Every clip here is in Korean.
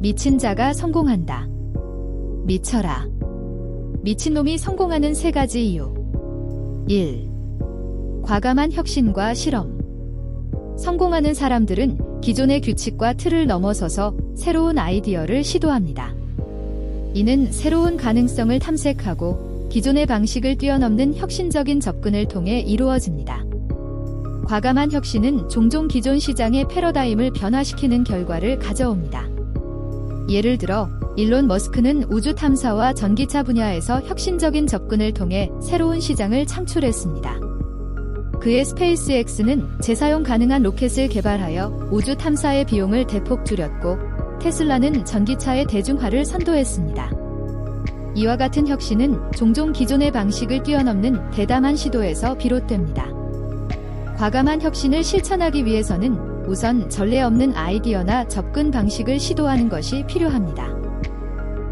미친 자가 성공한다. 미쳐라. 미친놈이 성공하는 세 가지 이유. 1. 과감한 혁신과 실험. 성공하는 사람들은 기존의 규칙과 틀을 넘어서서 새로운 아이디어를 시도합니다. 이는 새로운 가능성을 탐색하고 기존의 방식을 뛰어넘는 혁신적인 접근을 통해 이루어집니다. 과감한 혁신은 종종 기존 시장의 패러다임을 변화시키는 결과를 가져옵니다. 예를 들어, 일론 머스크는 우주 탐사와 전기차 분야에서 혁신적인 접근을 통해 새로운 시장을 창출했습니다. 그의 스페이스X는 재사용 가능한 로켓을 개발하여 우주 탐사의 비용을 대폭 줄였고, 테슬라는 전기차의 대중화를 선도했습니다. 이와 같은 혁신은 종종 기존의 방식을 뛰어넘는 대담한 시도에서 비롯됩니다. 과감한 혁신을 실천하기 위해서는 우선 전례 없는 아이디어나 접근 방식을 시도하는 것이 필요합니다.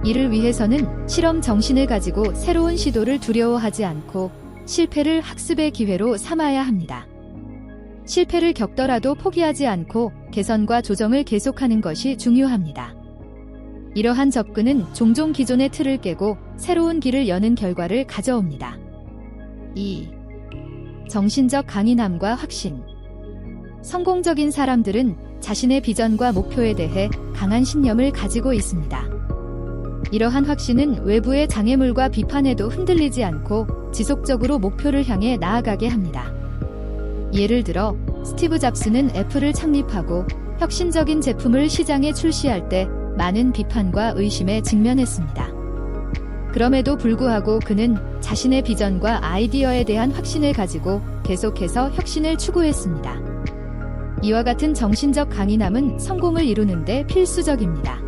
이를 위해서는 실험 정신을 가지고 새로운 시도를 두려워하지 않고 실패를 학습의 기회로 삼아야 합니다. 실패를 겪더라도 포기하지 않고 개선과 조정을 계속하는 것이 중요합니다. 이러한 접근은 종종 기존의 틀을 깨고 새로운 길을 여는 결과를 가져옵니다. 2. 정신적 강인함과 확신. 성공적인 사람들은 자신의 비전과 목표에 대해 강한 신념을 가지고 있습니다. 이러한 확신은 외부의 장애물과 비판에도 흔들리지 않고 지속적으로 목표를 향해 나아가게 합니다. 예를 들어, 스티브 잡스는 애플을 창립하고 혁신적인 제품을 시장에 출시할 때 많은 비판과 의심에 직면했습니다. 그럼에도 불구하고 그는 자신의 비전과 아이디어에 대한 확신을 가지고 계속해서 혁신을 추구했습니다. 이와 같은 정신적 강인함은 성공을 이루는데 필수적입니다.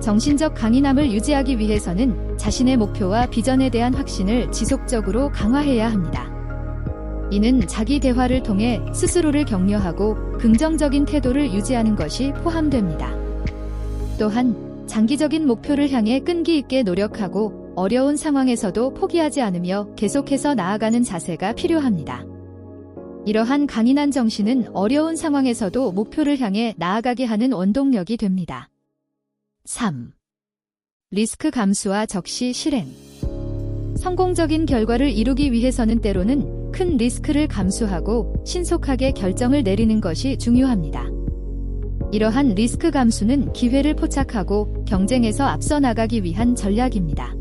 정신적 강인함을 유지하기 위해서는 자신의 목표와 비전에 대한 확신을 지속적으로 강화해야 합니다. 이는 자기 대화를 통해 스스로를 격려하고 긍정적인 태도를 유지하는 것이 포함됩니다. 또한 장기적인 목표를 향해 끈기 있게 노력하고 어려운 상황에서도 포기하지 않으며 계속해서 나아가는 자세가 필요합니다. 이러한 강인한 정신은 어려운 상황에서도 목표를 향해 나아가게 하는 원동력이 됩니다. 3. 리스크 감수와 적시 실행. 성공적인 결과를 이루기 위해서는 때로는 큰 리스크를 감수하고 신속하게 결정을 내리는 것이 중요합니다. 이러한 리스크 감수는 기회를 포착하고 경쟁에서 앞서 나가기 위한 전략입니다.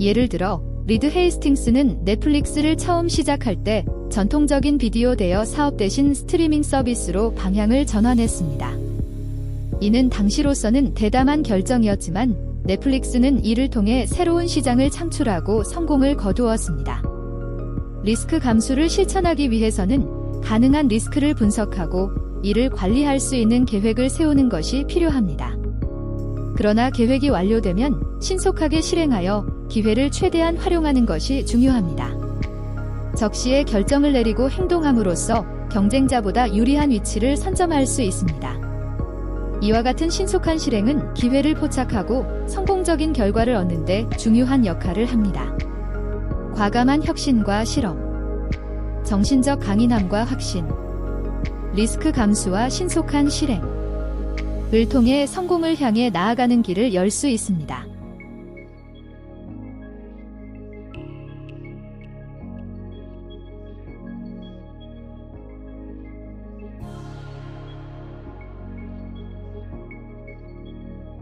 예를 들어, 리드 헤이스팅스는 넷플릭스를 처음 시작할 때 전통적인 비디오 대여 사업 대신 스트리밍 서비스로 방향을 전환했습니다. 이는 당시로서는 대담한 결정이었지만 넷플릭스는 이를 통해 새로운 시장을 창출하고 성공을 거두었습니다. 리스크 감수를 실천하기 위해서는 가능한 리스크를 분석하고 이를 관리할 수 있는 계획을 세우는 것이 필요합니다. 그러나 계획이 완료되면 신속하게 실행하여 기회를 최대한 활용하는 것이 중요합니다. 적시에 결정을 내리고 행동함으로써 경쟁자보다 유리한 위치를 선점할 수 있습니다. 이와 같은 신속한 실행은 기회를 포착하고 성공적인 결과를 얻는데 중요한 역할을 합니다. 과감한 혁신과 실험, 정신적 강인함과 확신, 리스크 감수와 신속한 실행, 을 통해 성공을 향해 나아가는 길을 열 수 있습니다.